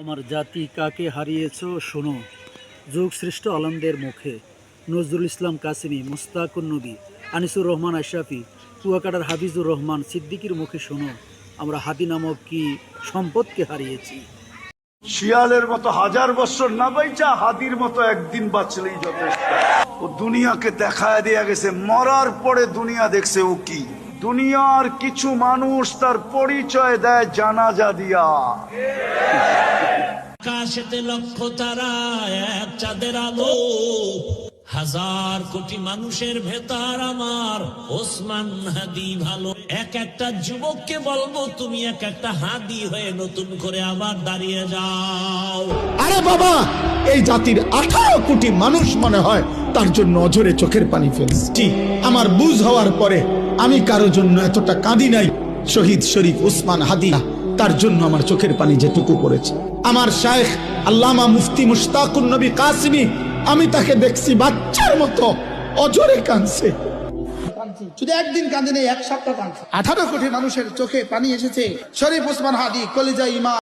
আমার জাতি কাকে হারিয়েছ শোনো। যুগ সৃষ্ট আলমদের মুখে নজরুল ইসলাম কাসিমি, মুস্তাকুন নবী, আনিসুর রহমান আশরাফি, কুয়াকাটার হাফিজুর রহমান সিদ্দিকির মুখে শোনো, আমরা হাতি নামক কি সম্পদকে হারিয়েছি। শিয়ালের মতো হাজার বছর না বাইচা হাদির মতো একদিন বাঁচলেই যথেষ্ট। ও দুনিয়াকে দেখায় দেয়া গেছে, মরার পরে দুনিয়া দেখছে ও কি। দুনিয়ার কিছু মানুষ তার পরিচয় দেয় জানাজা দিয়া। আকাশেতে লক্ষ তারা, এক চাঁদের আলো। হাজার কোটি মানুষের ভেতর আমার ওসমান হাদি ভালো। এক একটা যুবককে বলব, তুমি এক একটা হাদি হয়ে নতুন করে আবার দাঁড়িয়ে যাও। আরে বাবা, এই জাতির আঠারো কোটি মানুষ মনে হয় তার জন্য অজরে চোখের পানি ফেলছি। আমার বুঝ হওয়ার পরে আমি কারও জন্য এতটা কাঁদি নাই, শহীদ শরীফ উসমান হাদিয়া তার জন্য আমার চোখের পানি যেটুকু পড়েছে আমার শায়েখ আল্লামা মুফতি মুশতাকুন নবী কাসিমি আমি তাকে দেখছি বাচ্চার মতো অজরে কাঁদছে। শুধু একদিন কাঁদে নেই এক সপ্তাহ কাঁদছে। আঠারো কোটি মানুষের চোখে পানি এসেছে। শরীফ ওসমান হাদি কলিজা ইমা